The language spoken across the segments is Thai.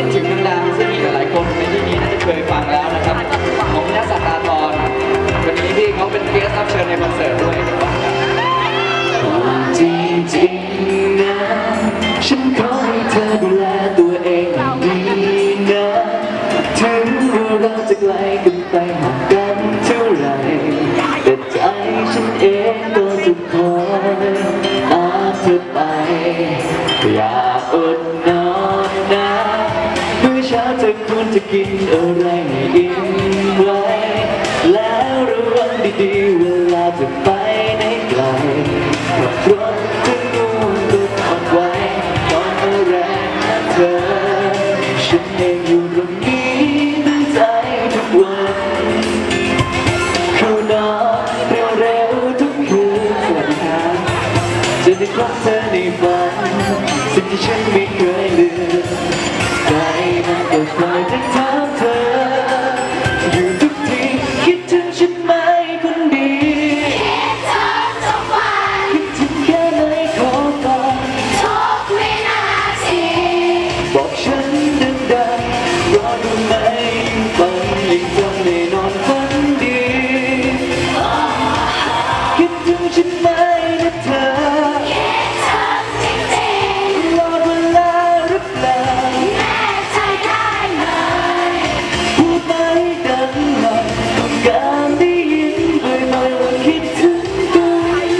คิดถึงดังๆซึ่งมีหลายๆคนในที่นี้น่าจะเคยฟังแล้วนะครับ ของพี่นัทสัตตาตอนวันนี้ที่เขาเป็นเกสรับเชิญในคอนเสิร์ตด้วยวว่ากันจริงๆนะฉันขอให้เธอดูแลตัวเองดีนะถึงว่าเราจะไกลกันไปห่างกันเท่าไหรแต่ใจฉันเองก็จะคอยตาเธอไปอย่า ช้าเธอควรจะกินอะไรให้อิ่มไว้แล้วระวังดีๆเวลาจะไปไหนไกลขับรถจะงูตัวอ่อนไหวตอนเมื่อแรงเธอ ฉันเองอยู่ตรงนี้ตั้งใจทุกวันเข้านอนเร็วๆทุกคืนสวัสดีครับจะได้พบเธอในฝันสิ่งที่ฉันไม่เคยลืม ฉันไหมนะเธอตลอดเวลาหรือเปล่าพูดไปดังหน่อยต้องการได้ยินบ่อยๆว่าคิดถึงกัน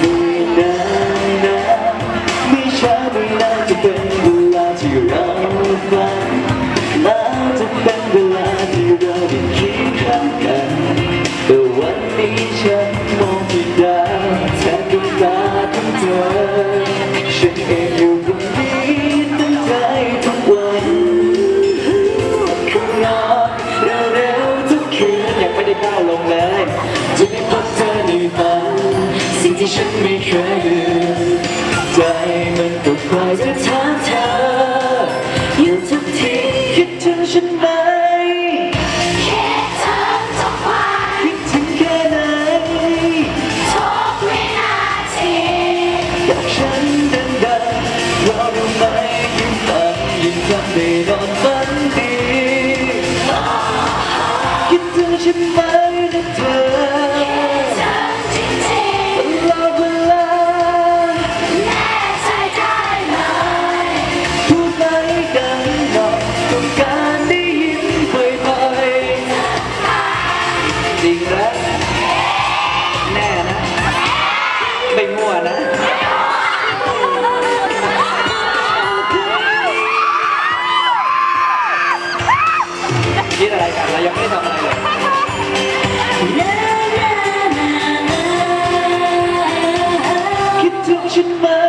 ไม่นานนะไม่ช้าไม่นานจะเป็นเวลาที่เราฝันแล้วจะเป็นเวลาที่ นี้ฉันมองที่ดาวแทนดวงตาของเธอฉันเองอยู่ตรงนี้ตั้งใจทุกวันข้างนอกเร็วๆทุกคืนยังไม่ได้ก้าวลงเลยจะได้พบเธอในฝันสิ่งที่ฉันไม่เคยลืมใจมันก็คอยจะถามเธออยู่ทุกทีคิดถึงฉันไหม ยิ่งทำให้นอนฝันดีคิดถึงฉันไหมนะเธอตลอดเว คิดอะไรกันเรายังไม่ได้ทำอะไรเลยคิดถึงฉันไหม